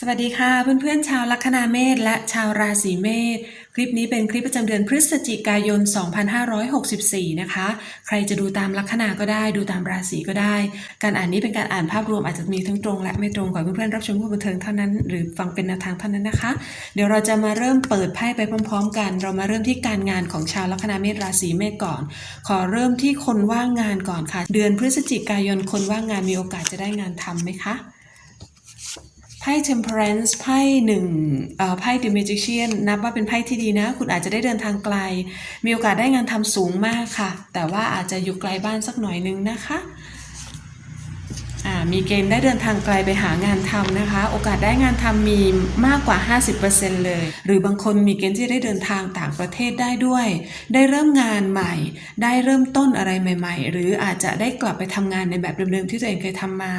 สวัสดีค่ะเพื่อนๆชาวลัคนาเมษและชาวราศีเมษคลิปนี้เป็นคลิปประจำเดือนพฤศจิกายน 2564 นะคะ ใครจะดูตามลัคนาก็ได้ดูตามราศีก็ได้ การอ่านนี้เป็นการอ่านภาพรวมอาจจะมีทั้งตรงและไม่ตรงขอให้เพื่อนๆรับชมผู้บันเทิงเท่านั้น หรือฟังเป็นแนวทางเท่านั้นนะคะ เดี๋ยวเราจะมาเริ่มเปิดไพ่ไปพร้อม ๆ กัน เรามาเริ่มที่การงานของชาวลัคนาเมษราศีเมษก่อน ขอเริ่มที่คนว่างงานก่อนค่ะ เดือนพฤศจิกายนคนว่างงานมีโอกาสจะได้งานทำไหมคะ พ่ temperance ไพ่หนึ่งเอ่อไพ่ the magician นับว่าเป็นไพ่ที่ดีนะ คุณอาจจะได้เดินทางไกล มีโอกาสได้งานทำสูงมากค่ะ แต่ว่าอาจจะอยู่ไกลบ้านสักหน่อยนึงนะคะ มีเกณฑ์ได้เดินทางไกลไปหางานทำนะคะ โอกาสได้งานทำมีมากกว่า 50%เลย หรือบางคนมีเกณฑ์ที่ได้เดินทางต่างประเทศได้ด้วย ได้เริ่มงานใหม่ ได้เริ่มต้นอะไรใหม่ ๆ หรืออาจจะได้กลับไปทำงานในแบบเดิมๆที่ตัวเองเคยทำมา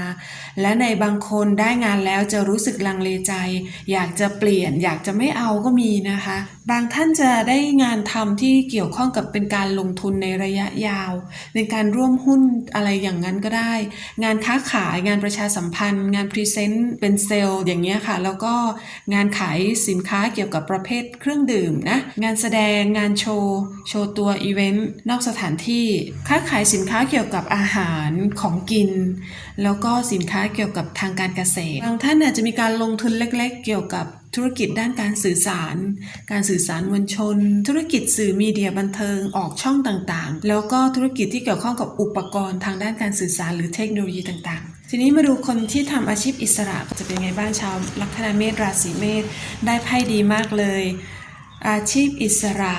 และในบางคนได้งานแล้วจะรู้สึกลังเลใจ อยากจะเปลี่ยน อยากจะไม่เอาก็มีนะคะ บางท่านจะได้งานทำที่เกี่ยวข้องกับเป็นการลงทุนในระยะยาว เป็นการร่วมหุ้นอะไรอย่างนั้นก็ได้ งานค้าขายงานประชาสัมพันธ์ งานพรีเซนต์เป็นเซลล์อย่างเงี้ยค่ะ แล้วก็งานขายสินค้าเกี่ยวกับประเภทเครื่องดื่มนะ งานแสดงงานโชว์ โชว์ตัวอีเวนต์นอกสถานที่ ค้าขายสินค้าเกี่ยวกับอาหารของกิน แล้วก็สินค้าเกี่ยวกับทางการเกษตร บางท่านอาจจะมีการลงทุนเล็กๆ เกี่ยวกับ ธุรกิจด้านการสื่อสาร การสื่อสารมวลชน ธุรกิจสื่อมีเดียบันเทิงออกช่องต่างๆ แล้วก็ธุรกิจที่เกี่ยวข้องกับอุปกรณ์ทางด้านการสื่อสารหรือเทคโนโลยีต่างๆ ทีนี้มาดูคนที่ทำอาชีพอิสระจะเป็นไงบ้างชาวลัคนาเมษราศีเมษได้ไพ่ดีมากเลย อาชีพอิสระ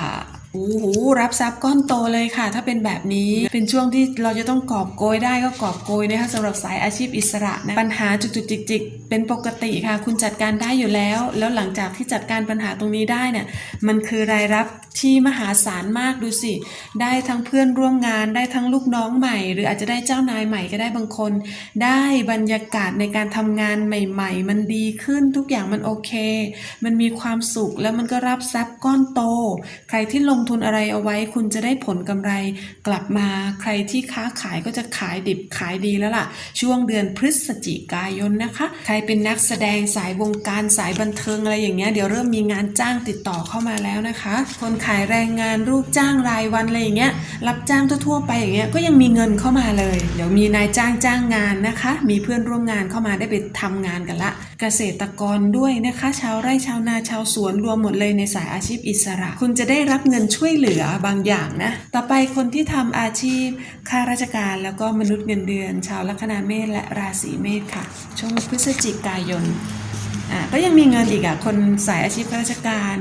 โอ้โหรับทรัพย์ก้อนโตเลยค่ะ ถ้าเป็นแบบนี้เป็นช่วงที่เราจะต้องกอบโกยได้ก็กอบโกยนะคะสำหรับสายอาชีพอิสระนะปัญหาจุกจุกจิกจิกเป็นปกติค่ะ คุณจัดการได้อยู่แล้ว แล้วหลังจากที่จัดการปัญหาตรงนี้ได้เนี่ยมันคือรายรับที่มหาศาลมากดูสิ ได้ทั้งเพื่อนร่วมงานได้ทั้งลูกน้องใหม่ หรืออาจจะได้เจ้านายใหม่ก็ได้บางคน ได้บรรยากาศในการทำงานใหม่ ๆ มันดีขึ้นทุกอย่างมันโอเค มันมีความสุขแล้วมันก็รับทรัพย์ก้อนโต ใครที่ลงงทุนอะไรเอาไว้ คุณจะได้ผลกำไรกลับมาใครที่ค้าขายก็จะขายดิบขายดีแล้วล่ะ ช่วงเดือนพฤศจิกายนนะคะ ใครเป็นนักแสดงสายวงการสายบันเทิงอะไรอย่างเงี้ยเดี๋ยวเริ่มมีงานจ้างติดต่อเข้ามาแล้วนะคะ คนขายแรงงานรูปจ้างรายวันอะไรอย่างเงี้ยรับจ้างทั่วๆไปอย่างเงี้ยก็ยังมีเงินเข้ามาเลย เดี๋ยวมีนายจ้างจ้างงานนะคะ มีเพื่อนร่วมงานเข้ามาได้ไปทำงานกันละ เกษตรกรด้วยนะคะ ชาวไร่ชาวนาชาวสวนรวมหมดเลยในสายอาชีพอิสระ คุณจะได้รับเงินช่วยเหลือบางอย่างนะ ต่อไปคนที่ทำอาชีพข้าราชการแล้วก็มนุษย์เงินเดือน ชาวลัคนาเมษและราศีเมษค่ะ ช่วงพฤศจิกายนอะก็ยังมีเงินอีกอะคนสายอาชีพข้าราชการ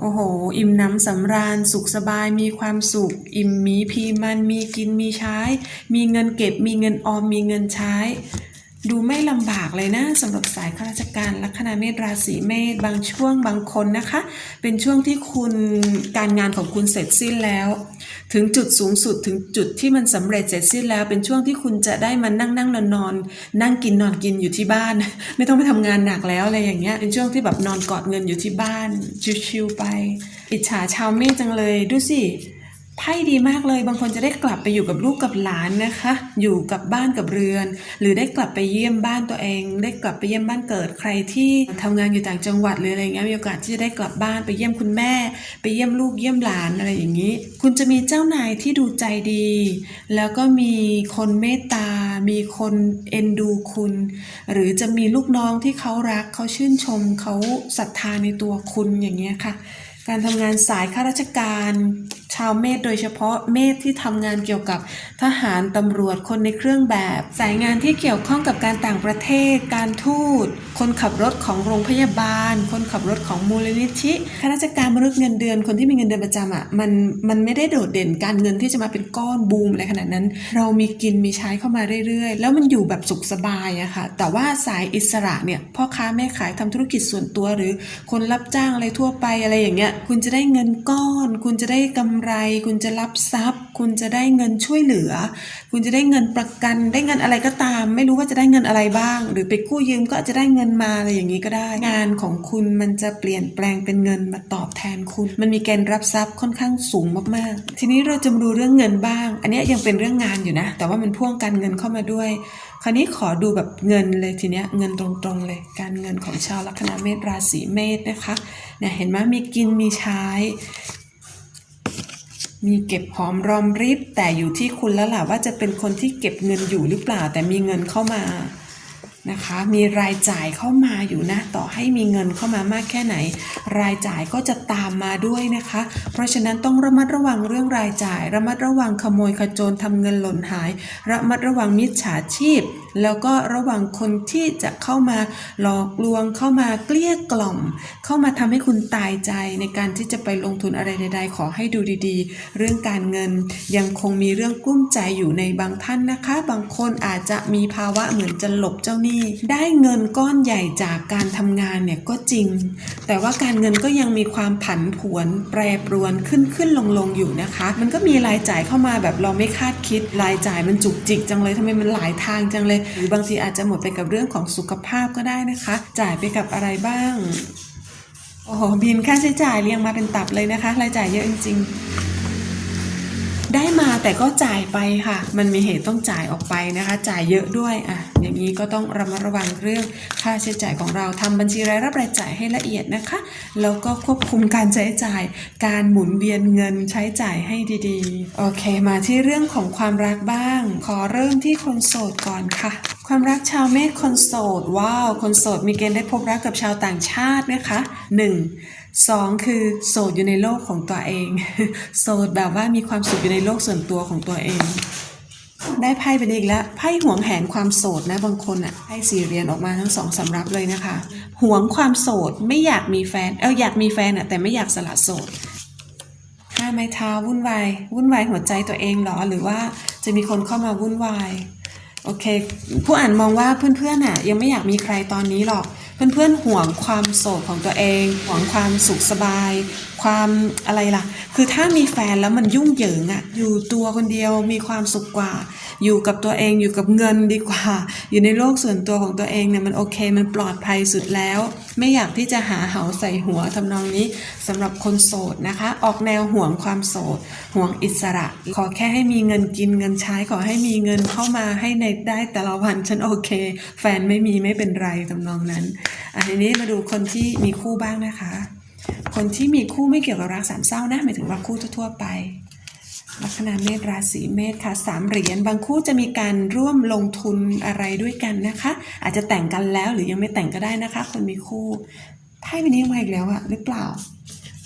โอ้โห อิ่มหน้ำสำราญ สุขสบาย มีความสุข อิ่มมีพีมัน มีกิน มีใช้ มีเงินเก็บ มีเงินออม มีเงินใช้ ดูไม่ลำบากเลยนะสำหรับสายข้าราชการลัคนาเมษราศีเมษบางช่วงบางคนนะคะ เป็นช่วงที่คุณการงานของคุณเสร็จสิ้นแล้ว ถึงจุดสูงสุดถึงจุดที่มันสำเร็จเสร็จสิ้นแล้ว เป็นช่วงที่คุณจะได้มานั่งนั่งนอนนอนนั่งกินนอนกินอยู่ที่บ้าน ไม่ต้องไปทำงานหนักแล้วอะไรอย่างเงี้ยเป็นช่วงที่แบบนอนกอดเงินอยู่ที่บ้านชิวๆไป อิจฉาชาวเมษจังเลยดูสิ ไพ่ดีมากเลย บางคนจะได้กลับไปอยู่กับลูกกับหลานนะคะ อยู่กับบ้านกับเรือน หรือได้กลับไปเยี่ยมบ้านตัวเอง ได้กลับไปเยี่ยมบ้านเกิดใครที่ทำงานอยู่ต่างจังหวัดหรืออะไรเงี้ยมีโอกาสที่จะได้กลับบ้านไปเยี่ยมคุณแม่ ไปเยี่ยมลูกเยี่ยมหลานอะไรอย่างนี้ คุณจะมีเจ้านายที่ดูใจดี แล้วก็มีคนเมตตา มีคนเอ็นดูคุณ หรือจะมีลูกน้องที่เขารักเขาชื่นชมเขาศรัทธาในตัวคุณอย่างเงี้ยค่ะ การทำงานสายข้าราชการ ชาวเมษโดยเฉพาะเมษที่ทำงานเกี่ยวกับทหารตำรวจคนในเครื่องแบบ สายงานที่เกี่ยวข้องกับการต่างประเทศ การทูต คนขับรถของโรงพยาบาล คนขับรถของมูลนิธิข้าราชการมนุษย์เงินเดือน คนที่มีเงินเดือนประจำอะมันมันไม่ได้โดดเด่นการเงินที่จะมาเป็นก้อนบูมอะไรขนาดนั้น เรามีกินมีใช้เข้ามาเรื่อยๆ แล้วมันอยู่แบบสุขสบายอะค่ะแต่ว่าสายอิสระเนี่ยพ่อค้าแม่ขายทำธุรกิจส่วนตัวหรือคนรับจ้างอะไรทั่วไปอะไรอย่างเงี้ยคุณจะได้เงินก้อน คุณจะได้กำไร คุณจะรับทรัพย์ คุณจะได้เงินช่วยเหลือ คุณจะได้เงินประกัน ได้เงินอะไรก็ตาม ไม่รู้ว่าจะได้เงินอะไรบ้าง หรือไปกู้ยืมก็อาจจะได้เงินมาอะไรอย่างนี้ก็ได้ งานของคุณมันจะเปลี่ยนแปลงเป็นเงินมาตอบแทนคุณ มันมีเกณฑ์รับทรัพย์ค่อนข้างสูงมากๆ ทีนี้เราจะมาดูเรื่องเงินบ้าง อันนี้ยังเป็นเรื่องงานอยู่นะ แต่ว่ามันพ่วงการเงินเข้ามาด้วย คราวนี้ขอดูแบบเงินเลยทีเนี้ยเงินตรงๆเลย การเงินของชาวลัคนาเมษราศีเมษนะคะเนี่ยเห็นไหมมีกินมีใช้ มีเก็บหอมรอมริบแต่อยู่ที่คุณแล้วล่ะว่าจะเป็นคนที่เก็บเงินอยู่หรือเปล่าแต่มีเงินเข้ามา นะคะ มีรายจ่ายเข้ามาอยู่นะ ต่อให้มีเงินเข้ามามากแค่ไหน รายจ่ายก็จะตามมาด้วยนะคะ เพราะฉะนั้นต้องระมัดระวังเรื่องรายจ่าย ระมัดระวังขโมยขโจรทำเงินหล่นหาย ระมัดระวังมิจฉาชีพ แล้วก็ระวังคนที่จะเข้ามาหลอกลวงเข้ามาเกลี้ยกล่อม เข้ามาทำให้คุณตายใจในการที่จะไปลงทุนอะไรใดๆ ขอให้ดูดีๆ เรื่องการเงินยังคงมีเรื่องกลุ้มใจอยู่ในบางท่านนะคะ บางคนอาจจะมีภาวะเหมือนจะหลบเจ้าหนี้ได้เงินก้อนใหญ่จากการทำงานเนี่ยก็จริง แต่ว่าการเงินก็ยังมีความผันผวนแปรปรวนขึ้นขึ้นลงลงอยู่นะคะ มันก็มีรายจ่ายเข้ามาแบบเราไม่คาดคิดรายจ่ายมันจุกจิกจังเลยทำไมมันหลายทางจังเลย หรือบางทีอาจจะหมดไปกับเรื่องของสุขภาพก็ได้นะคะ จ่ายไปกับอะไรบ้างโอ้โหบินค่าใช้จ่ายเรียงมาเป็นตับเลยนะคะ รายจ่ายเยอะจริงๆ ได้มาแต่ก็จ่ายไปค่ะ มันมีเหตุต้องจ่ายออกไปนะคะ จ่ายเยอะด้วยอะอย่างนี้ก็ต้องระมัดระวังเรื่องค่าใช้จ่ายของเราทำบัญชีรายรับรายจ่ายให้ละเอียดนะคะแล้วก็ควบคุมการใช้จ่าย การหมุนเวียนเงินใช้จ่ายให้ดีๆโอเค มาที่เรื่องของความรักบ้าง ขอเริ่มที่คนโสดก่อนค่ะ ความรักชาวเมษคนโสดว้าวคนโสดมีเกณฑ์ได้พบรักกับชาวต่างชาตินะคะ 1. สองคือโสดอยู่ในโลกของตัวเอง โสดแบบว่ามีความสุขอยู่ในโลกส่วนตัวของตัวเอง ได้ไพ่เป็นอีกแล้วไพ่หวงแหนความโสดนะบางคนอะไพ่สี่เหรียญออกมาทั้งสองสำรับเลยนะคะหวงความโสดไม่อยากมีแฟนเอออยากมีแฟนอะแต่ไม่อยากสละโสดห้าไม้เท้าวุ่นวายวุ่นวายหัวใจตัวเองหรอหรือว่าจะมีคนเข้ามาวุ่นวายโอเค ผู้อ่านมองว่าเพื่อนๆน่ะยังไม่อยากมีใครตอนนี้หรอก เพื่อนๆห่วงความโสดของตัวเอง ห่วงความสุขสบาย ความอะไรล่ะ คือถ้ามีแฟนแล้วมันยุ่งเหยิงอะอยู่ตัวคนเดียวมีความสุขกว่า อยู่กับตัวเองอยู่กับเงินดีกว่า อยู่ในโลกส่วนตัวของตัวเองเนี่ยมันโอเค มันปลอดภัยสุดแล้ว ไม่อยากที่จะหาเหาใส่หัวทำนองนี้สำหรับคนโสดนะคะ ออกแนวห่วงความโสด ห่วงอิสระ ขอแค่ให้มีเงินกินเงินใช้ขอให้มีเงินเข้ามาให้ในได้แต่ละวันฉันโอเค แฟนไม่มีไม่เป็นไรทำนองนั้นอันนี้มาดูคนที่มีคู่บ้างนะคะ คนที่มีคู่ไม่เกี่ยวกับรักสามเศร้านะหมายถึงว่าคู่ทั่วๆไปลัคนาเมษราศีเมษค่ะสามเหรียญบางคู่จะมีการร่วมลงทุนอะไรด้วยกันนะคะ อาจจะแต่งกันแล้วหรือยังไม่แต่งก็ได้นะคะ คนมีคู่ไพ่ใบนี้มาอีกแล้วอะหรือเปล่า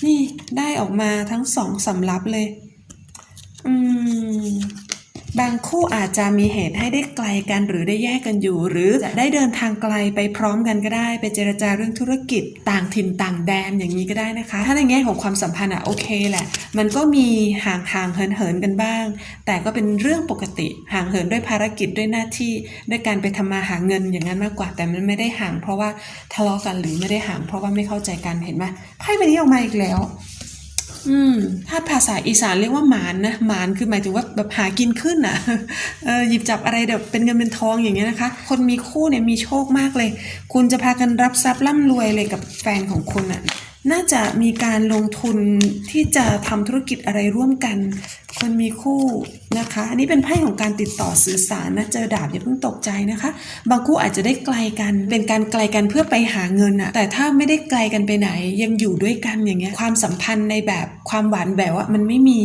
นี่ได้ออกมาทั้งสองสำรับเลย อืม บางคู่อาจจะมีเหตุให้ได้ไกลกันหรือได้แยกกันอยู่ หรือจะได้เดินทางไกลไปพร้อมกันก็ได้ ไปเจรจาเรื่องธุรกิจต่างถิ่นต่างแดนอย่างนี้ก็ได้นะคะ ถ้าในแง่ของความสัมพันธ์อะโอเคแหละ มันก็มีห่างห่างเหินเหินๆกันบ้าง แต่ก็เป็นเรื่องปกติห่างเหินด้วยภารกิจด้วยหน้าที่ด้วยการไปทำมาหาเงินอย่างนั้นมากกว่าแต่มันไม่ได้ห่าง เพราะว่าทะเลาะกันหรือไม่ได้ห่าง เพราะว่าไม่เข้าใจกันเห็นไหมไพ่ใบนี้ออกมาอีกแล้ว อืม ถ้าภาษาอีสานเรียกว่าหมานนะหมานคือหมายถึงว่าแบบหากินขึ้นอะเออหยิบจับอะไรแบบเป็นเงินเป็นทองอย่างเงี้ยนะคะ คนมีคู่เนี่ยมีโชคมากเลย คุณจะพากันรับทรัพย์ร่ำรวยเลยกับแฟนของคุณอะน่าจะมีการลงทุนที่จะทำธุรกิจอะไรร่วมกัน คนมีคู่ นะคะอันนี้เป็นไพ่ของการติดต่อสื่อสารนะเจอดาบอย่าเพิ่งตกใจนะคะ บางคู่อาจจะได้ไกลกันเป็นการไกลกันเพื่อไปหาเงินอะแต่ถ้าไม่ได้ไกลกันไปไหน ยังอยู่ด้วยกันอย่างเงี้ยความสัมพันธ์ในแบบความหวานแหววอะมันไม่มี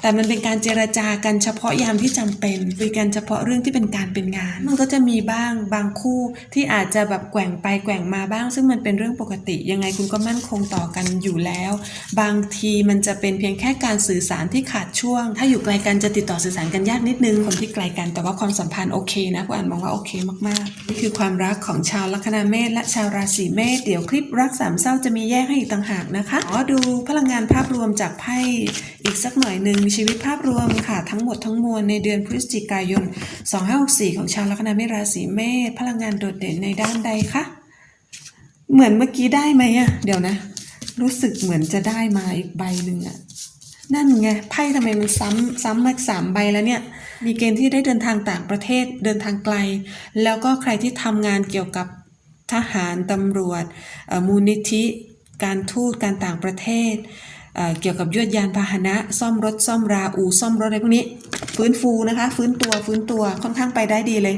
แต่มันเป็นการเจรจากันเฉพาะยามที่จำเป็นคุยกันเฉพาะเรื่องที่เป็นการเป็นงาน มันก็จะมีบ้างบางคู่ที่อาจจะแบบแกว่งไปแกว่งมาบ้าง ซึ่งมันเป็นเรื่องปกติ ยังไงคุณก็มั่นคงต่อกันอยู่แล้ว บางทีมันจะเป็นเพียงแค่การสื่อสารที่ขาดช่วง ถ้าอยู่ไกลกันจะติดต่อสื่อสารกันยากนิดนึงคนที่ไกลกันแต่ว่าความสัมพันธ์โอเคนะผู้อ่านมองว่าโอเคมากๆ นี่คือความรักของชาวลัคนาเมษและชาวราศีเมษเดี๋ยวคลิปรักสามเศร้าจะมีแยกให้อีกต่างหากนะคะขอดูพลังงานภาพรวมจากไพ่อีกสักหน่อยหนึ่งมีชีวิตภาพรวมค่ะทั้งหมดทั้งมวลในเดือนพฤศจิกายน 2564 ของชาวลัคนาเมษราศีเมษพลังงานโดดเด่นในด้านใดคะเหมือนเมื่อกี้ได้ไหมอะเดี๋ยวนะ รู้สึกเหมือนจะได้มาอีกใบหนึ่งอะ นั่นไงไพ่ทำไมมันซ้ำซ้ำมาสามใบแล้วเนี่ย มีเกณฑ์ที่ได้เดินทางต่างประเทศเดินทางไกล แล้วก็ใครที่ทำงานเกี่ยวกับทหารตำรวจมูลนิธิ การทูตการต่างประเทศเเกี่ยวกับยวดยานพาหนะ ซ่อมรถซ่อมราอูซ่อมรถอะไรพวกนี้ ฟื้นฟูนะคะ ฟื้นตัวฟื้นตัวค่อนข้างไปได้ดีเลย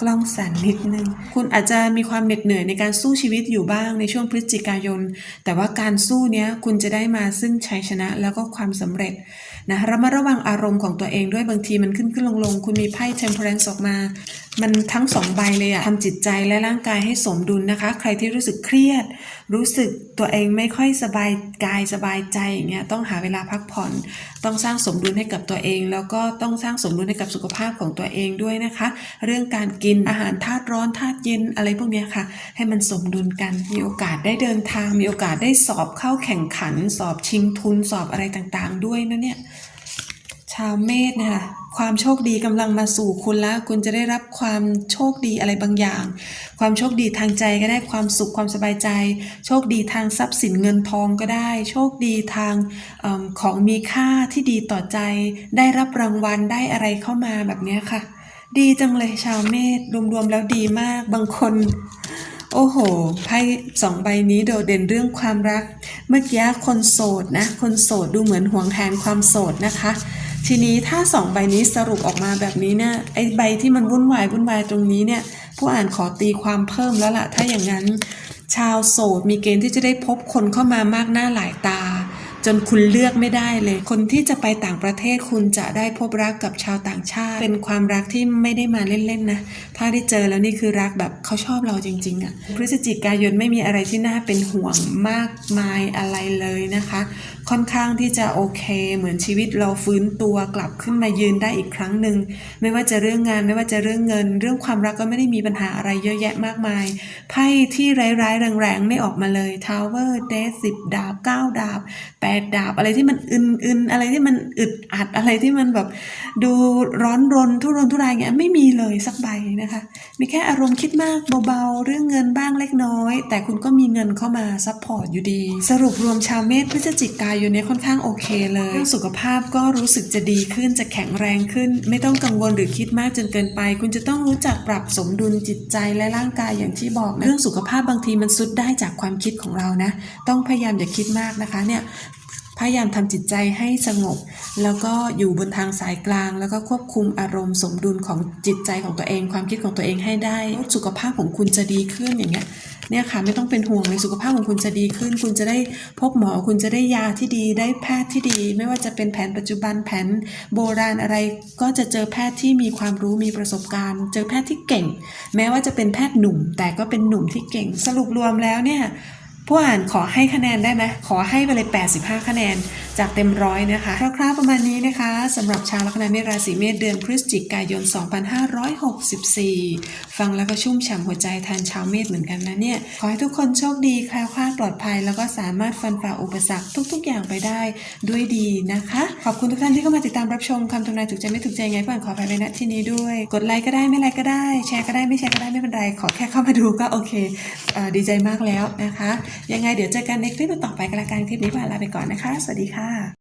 กล้องสั่นนิดนึง คุณอาจจะมีความเหน็ดเหนื่อยในการสู้ชีวิตอยู่บ้างในช่วงพฤศจิกายน แต่ว่าการสู้เนี้ยคุณจะได้มาซึ่งชัยชนะแล้วก็ความสำเร็จนะระมัดระวังอารมณ์ของตัวเองด้วยบางทีมันขึ้นขึ้นลงลงคุณมีไพ่ temperance ออกมามันทั้งสองใบเลยอะทำจิตใจและร่างกายให้สมดุลนะคะ ใครที่รู้สึกเครียด รู้สึกตัวเองไม่ค่อยสบายกายสบายใจอย่างเงี้ยต้องหาเวลาพักผ่อน ต้องสร้างสมดุลให้กับตัวเอง แล้วก็ต้องสร้างสมดุลให้กับสุขภาพของตัวเองด้วยนะคะ เรื่องการกินอาหารธาตุร้อนธาตุเย็นอะไรพวกเนี้ยค่ะ ให้มันสมดุลกันมีโอกาสได้เดินทาง มีโอกาสได้สอบเข้าแข่งขัน สอบชิงทุนสอบอะไรต่างๆ ด้วยนะเนี่ย ชาวเมษนะคะความโชคดีกำลังมาสู่คุณแล้ว คุณจะได้รับความโชคดีอะไรบางอย่าง ความโชคดีทางใจก็ได้ความสุขความสบายใจ โชคดีทางทรัพย์สินเงินทองก็ได้ โชคดีทางอของมีค่าที่ดีต่อใจ ได้รับรางวัลได้อะไรเข้ามาแบบนี้ค่ะ ดีจังเลยชาวเมษรวมๆแล้วดีมากบางคนโอ้โห ไพ่สองใบนี้โดดเด่นเรื่องความรัก เมื่อกี้คนโสดนะ คนโสดดูเหมือนห่วงแทนความโสดนะคะ ทีนี้ถ้าสองใบนี้สรุปออกมาแบบนี้เนี่ยไอ้ใบที่มันวุ่นวายวุ่นวายตรงนี้เนี่ยผู้อ่านขอตีความเพิ่มแล้วล่ะ ถ้าอย่างนั้น ชาวโสดมีเกณฑ์ที่จะได้พบคนเข้ามามากหน้าหลายตา จนคุณเลือกไม่ได้เลย คนที่จะไปต่างประเทศคุณจะได้พบรักกับชาวต่างชาติ เป็นความรักที่ไม่ได้มาเล่นๆนะถ้าได้เจอแล้วนี่คือรักแบบเขาชอบเราจริงๆอะ่ะพฤศจิกายนไม่มีอะไรที่น่าเป็นห่วงมากมายอะไรเลยนะคะค่อนข้างที่จะโอเค เหมือนชีวิตเราฟื้นตัวกลับขึ้นมายืนได้อีกครั้งหนึ่งไม่ว่าจะเรื่องงานไม่ว่าจะเรื่องเงิน เรื่องความรักก็ไม่ได้มีปัญหาอะไรเยอะแยะมากมายไพ่ที่ร้ายๆแรงๆไม่ออกมาเลย Tower d e a t สิบดาบเก้าดาบแปดดาบอะไรที่มันอึนๆอะไรที่มันอึดอัดอะไรที่มันแบบดูร้อนรนทุรนทุรายเงี้ยไม่มีเลยสักใบนะคะ มีแค่อารมณ์คิดมากเบาๆเรื่องเงินบ้างเล็กน้อย แต่คุณก็มีเงินเข้ามาซัพพอร์ตอยู่ดี สรุปรวมชาวเมษพฤศจิกายนเนี้ค่อนข้างโอเคเลยเรื่องสุขภาพก็รู้สึกจะดีขึ้นจะแข็งแรงขึ้น ไม่ต้องกังวลหรือคิดมากจนเกินไป คุณจะต้องรู้จักปรับสมดุลจิตใจและร่างกายอย่างที่บอกนะเรื่องสุขภาพบางทีมันสุดได้จากความคิดของเรานะ ต้องพยายามอย่าคิดมากนะคะเนี่ย พยายามทำจิตใจให้สงบ แล้วก็อยู่บนทางสายกลาง แล้วก็ควบคุมอารมณ์สมดุลของจิตใจของตัวเอง ความคิดของตัวเองให้ได้ สุขภาพของคุณจะดีขึ้นอย่างเงี้ยเนี่ยค่ะไม่ต้องเป็นห่วงเลยสุขภาพของคุณจะดีขึ้น คุณจะได้พบหมอคุณจะได้ยาที่ดีได้แพทย์ที่ดี ไม่ว่าจะเป็นแผนปัจจุบันแผนโบราณอะไร ก็จะเจอแพทย์ที่มีความรู้มีประสบการณ์ เจอแพทย์ที่เก่ง แม้ว่าจะเป็นแพทย์หนุ่ม แต่ก็เป็นหนุ่มที่เก่ง สรุปรวมแล้วเนี่ย ผู้อ่านขอให้คะแนนได้ไหมขอให้ไปเลย 85 คะแนน จากเต็มร้อยนะคะคร่าวๆประมาณนี้นะคะสำหรับชาวลัคนาเมษราศีเมษเดือนพฤศจิกายน 2564 ฟังแล้วก็ชุ่มฉ่ำหัวใจแทนชาวเมษเหมือนกันนะเนี่ย ขอให้ทุกคนโชคดีแคล้วคลาดปลอดภัย แล้วก็สามารถฟันฝ่าอุปสรรคทุกๆ อย่างไปได้ด้วยดีนะคะ ขอบคุณทุกท่านที่เข้ามาติดตามรับชมคำทำนายถูกใจไม่ถูกใจไงผู้อ่านขอไปในณที่นี้ด้วย กดไลค์ก็ได้ไม่ไลค์ก็ได้ แชร์ก็ได้ไม่แชร์ก็ได้ไม่เป็นไรขอแค่เข้ามาดูก็โอเคเอดีใจมากแล้วนะคะยังไงเดี๋ยวเจอกันในคลิปต่อไปกันละกันคลิปนี้พาลาไปก่อนนะคะ สวัสดีค่ะ